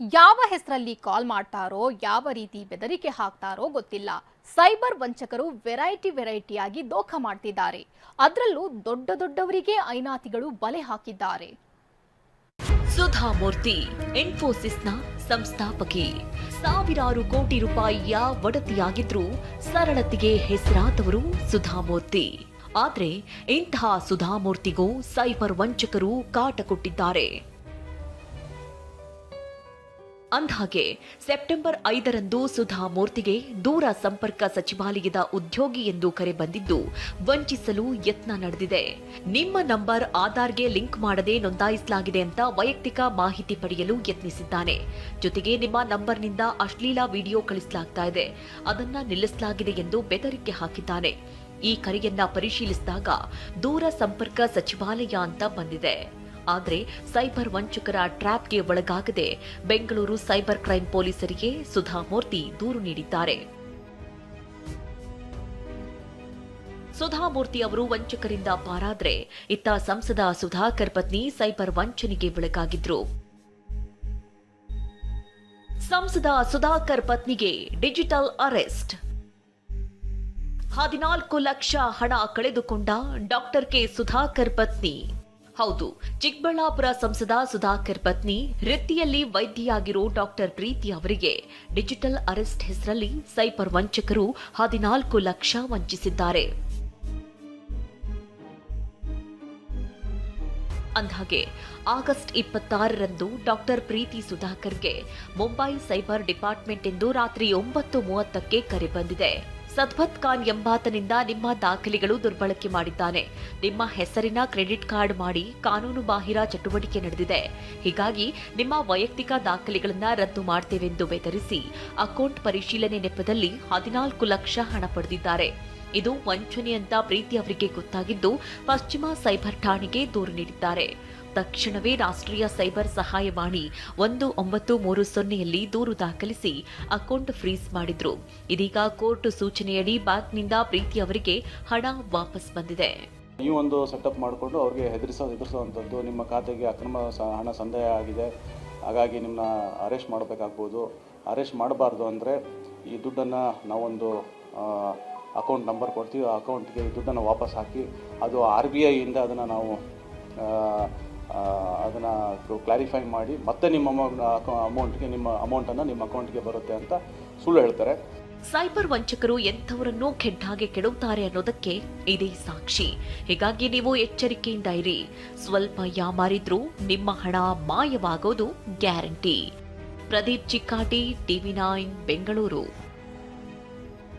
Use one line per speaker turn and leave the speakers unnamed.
ಯಾವ ಹೆಸರಲ್ಲಿ ಕಾಲ್ ಮಾಡ್ತಾರೋ, ಯಾವ ರೀತಿ ಬೆದರಿಕೆ ಹಾಕ್ತಾರೋ ಗೊತ್ತಿಲ್ಲ. ಸೈಬರ್ ವಂಚಕರು ವೆರೈಟಿ ವೆರೈಟಿಯಾಗಿ ದೋಖ ಮಾಡ್ತಿದ್ದಾರೆ. ಅದರಲ್ಲೂ ದೊಡ್ಡ ದೊಡ್ಡವರಿಗೆ ಐನಾತಿಗಳು ಬಲೆ ಹಾಕಿದ್ದಾರೆ.
ಸುಧಾಮೂರ್ತಿ ಇನ್ಫೋಸಿಸ್ನ ಸಂಸ್ಥಾಪಕಿ. ಸಾವಿರಾರು ಕೋಟಿ ರೂಪಾಯಿಯ ಒಡತಿಯಾಗಿದ್ರು ಸರಳತೆಗೆ ಹೆಸರಾದವರು ಸುಧಾಮೂರ್ತಿ ಆದ್ರೆ ಇಂತಹ ಸುಧಾಮೂರ್ತಿಗೂ ಸೈಬರ್ ವಂಚಕರು ಕಾಟ ಕೊಟ್ಟಿದ್ದಾರೆ. ಅಂದ್ಹಾಗೆ, ಸೆಪ್ಟೆಂಬರ್ ಐದರಂದು ಸುಧಾ ಮೂರ್ತಿಗೆ ದೂರ ಸಂಪರ್ಕ ಸಚಿವಾಲಯದ ಉದ್ಯೋಗಿ ಎಂದು ಕರೆ ಬಂದಿದ್ದು, ವಂಚಿಸಲು ಯತ್ನ ನಡೆದಿದೆ. ನಿಮ್ಮ ನಂಬರ್ ಆಧಾರ್ಗೆ ಲಿಂಕ್ ಮಾಡದೆ ನೋಂದಾಯಿಸಲಾಗಿದೆ ಅಂತ ವೈಯಕ್ತಿಕ ಮಾಹಿತಿ ಪಡೆಯಲು ಯತ್ನಿಸಿದ್ದಾನೆ. ಜೊತೆಗೆ ನಿಮ್ಮ ನಂಬರ್ನಿಂದ ಅಶ್ಲೀಲ ವಿಡಿಯೋ ಕಳಿಸಲಾಗ್ತಾ ಇದೆ. ಅದನ್ನ ನಿಲ್ಲಿಸಲಾಗಿದೆ ಎಂದು ಬೆದರಿಕೆ ಹಾಕಿದ್ದಾನೆ. ಈ ಕರೆಯನ್ನ ಪರಿಶೀಲಿಸಿದಾಗ ದೂರ ಸಂಪರ್ಕ ಸಚಿವಾಲಯ ಅಂತ ಬಂದಿದೆ. ಆದರೆ ಸೈಬರ್ ವಂಚಕರ ಟ್ರ್ಯಾಪ್ಗೆ ಒಳಗಾಗದೆ ಬೆಂಗಳೂರು ಸೈಬರ್ ಕ್ರೈಂ ಪೊಲೀಸರಿಗೆ ಸುಧಾಮೂರ್ತಿ ದೂರು ನೀಡಿದ್ದಾರೆ. ಸುಧಾಮೂರ್ತಿ ಅವರು ವಂಚಕರಿಂದ ಪಾರಾದ್ರೆ ಇತ್ತ ಸಂಸದ ಸುಧಾಕರ್ ಪತ್ನಿ ಸೈಬರ್ ವಂಚನೆಗೆ ಒಳಗಾಗಿದ್ರು. ಸಂಸದ ಸುಧಾಕರ್ ಪತ್ನಿಗೆ ಡಿಜಿಟಲ್ ಅರೆಸ್ಟ್. ಹದಿನಾಲ್ಕು ಲಕ್ಷ ಹಣ ಕಳೆದುಕೊಂಡ ಡಾಕ್ಟರ್ ಕೆ ಸುಧಾಕರ್ ಪತ್ನಿ. ಹೌದು. ಚಿಕ್ಕಬಳ್ಳಾಪುರ ಸಂಸದ ಸುಧಾಕರ್ ಪತ್ನಿ ವೃತ್ತಿಯಲ್ಲಿ ವೈದ್ಯೆಯಾಗಿರೋ ಡಾಕ್ಟರ್ ಪ್ರೀತಿ ಅವರಿಗೆ ಡಿಜಿಟಲ್ ಅರೆಸ್ಟ್ ಹೆಸರಲ್ಲಿ ಸೈಬರ್ ವಂಚಕರು ಹದಿನಾಲ್ಕು ಲಕ್ಷ ವಂಚಿಸಿದ್ದಾರೆ. ಅಂದ್ಹಾಗೆ, ಆಗಸ್ಟ್ ಇಪ್ಪತ್ತಾರರಂದು ಡಾಕ್ಟರ್ ಪ್ರೀತಿ ಸುಧಾಕರ್ಗೆ ಮುಂಬೈ ಸೈಬರ್ ಡಿಪಾರ್ಟ್ಮೆಂಟ್ ಎಂದು ರಾತ್ರಿ ಒಂಬತ್ತು ಮೂವತ್ತಕ್ಕೆ ಕರೆ ಬಂದಿದೆ. ಸದ್ವತ್ ಖಾನ್ ಎಂಬಾತನಿಂದ ನಿಮ್ಮ ದಾಖಲೆಗಳು ದುರ್ಬಳಕೆ ಮಾಡಿದ್ದಾನೆ. ನಿಮ್ಮ ಹೆಸರಿನ ಕ್ರೆಡಿಟ್ ಕಾರ್ಡ್ ಮಾಡಿ ಕಾನೂನು ಬಾಹಿರ ಚಟುವಟಿಕೆ ನಡೆದಿದೆ. ಹೀಗಾಗಿ ನಿಮ್ಮ ವೈಯಕ್ತಿಕ ದಾಖಲೆಗಳನ್ನು ರದ್ದು ಮಾಡ್ತೇವೆಂದು ಬೆದರಿಸಿ ಅಕೌಂಟ್ ಪರಿಶೀಲನೆ ನೆಪದಲ್ಲಿ ಹದಿನಾಲ್ಕು ಲಕ್ಷ ಹಣ ಪಡೆದಿದ್ದಾರೆ. ಇದು ವಂಚನೆ ಅಂತ ಪ್ರೀತಿ ಅವರಿಗೆ ಗೊತ್ತಾಗಿದ್ದು ಪಶ್ಚಿಮ ಸೈಬರ್ ಠಾಣೆಗೆ ದೂರು ನೀಡಿದ್ದಾರೆ. ತಕ್ಷಣವೇ ರಾಷ್ಟ್ರೀಯ ಸೈಬರ್ ಸಹಾಯವಾಣಿ ಒಂದು ಒಂಬತ್ತು ಮೂರು ಸೊನ್ನೆಯಲ್ಲಿ ದೂರು ದಾಖಲಿಸಿ ಅಕೌಂಟ್ ಫ್ರೀಸ್ ಮಾಡಿದ್ರು. ಇದೀಗ ಕೋರ್ಟ್ ಸೂಚನೆಯಡಿ ಬ್ಯಾಂಕ್ನಿಂದ ಪ್ರೀತಿ ಅವರಿಗೆ ಹಣ ವಾಪಸ್ ಬಂದಿದೆ.
ಈ ಒಂದು ಸೆಟಪ್ ಮಾಡಿಕೊಂಡು ಅವ್ರಿಗೆ ಹೆದರಿಸೋ, ಹೆದರಿಸುವಂಥದ್ದು ನಿಮ್ಮ ಖಾತೆಗೆ ಅಕ್ರಮ ಹಣ ಸಂದಾಯ ಆಗಿದೆ. ಹಾಗಾಗಿ ನಿಮ್ಮನ್ನ ಅರೆಸ್ಟ್ ಮಾಡಬೇಕಾಗ್ಬೋದು. ಅರೆಸ್ಟ್ ಮಾಡಬಾರ್ದು ಅಂದರೆ ಈ ದುಡ್ಡನ್ನು ನಾವೊಂದು ಅಕೌಂಟ್ ನಂಬರ್ ಕೊಡ್ತೀವಿ. ಆ ಅಕೌಂಟ್ಗೆ ದುಡ್ಡನ್ನು ವಾಪಸ್ ಹಾಕಿ ಅದು ಆರ್ ಬಿ ಐಯಿಂದ ಅದನ್ನು ನಾವು ಅದನ್ನು ಕ್ಲಾರಿಫೈ ಮಾಡಿ ಮತ್ತೆ ನಿಮ್ಮ ಅಮೌಂಟ್ಗೆ ನಿಮ್ಮ ಅಮೌಂಟನ್ನು ನಿಮ್ಮ ಅಕೌಂಟ್ಗೆ ಬರುತ್ತೆ ಅಂತ ಸುಳ್ಳು ಹೇಳ್ತಾರೆ.
ಸೈಬರ್ ವಂಚಕರು ಎಂಥವರನ್ನೂ ಕೆಡ್ಡಾಗೆ ಕೆಡುತ್ತಾರೆ ಅನ್ನೋದಕ್ಕೆ ಇದೇ ಸಾಕ್ಷಿ. ಹೀಗಾಗಿ ನೀವು ಎಚ್ಚರಿಕೆಯಿಂದ ಇರಿ. ಸ್ವಲ್ಪ ಯಾಮಾರಿದ್ರೂ ನಿಮ್ಮ ಹಣ ಮಾಯವಾಗೋದು guarantee. Pradeep Chikkati, TV nine, Bengaluru.